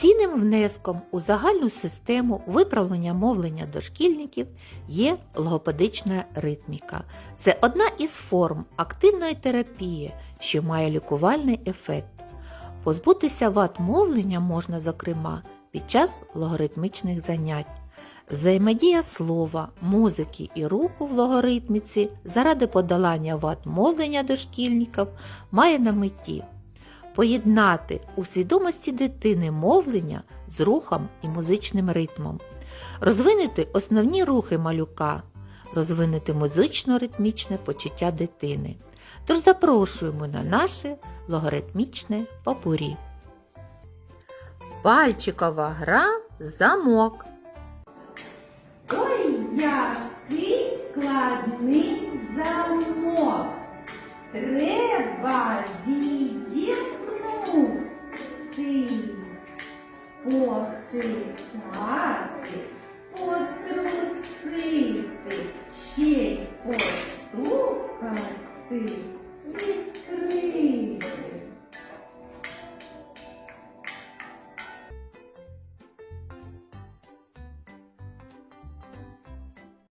Цінним внеском у загальну систему виправлення мовлення дошкільників є логопедична ритміка. Це одна із форм активної терапії, що має лікувальний ефект. Позбутися вад мовлення можна, зокрема, під час логоритмічних занять. Взаємодія слова, музики і руху в логоритміці заради подолання вад мовлення дошкільників має на меті поєднати у свідомості дитини мовлення з рухом і музичним ритмом, розвинути основні рухи малюка, розвинути музично-ритмічне почуття дитини. Тож запрошуємо на наше логоритмічне попурі. Пальчикова гра замок. Ой, який складний замок. Треба похитати,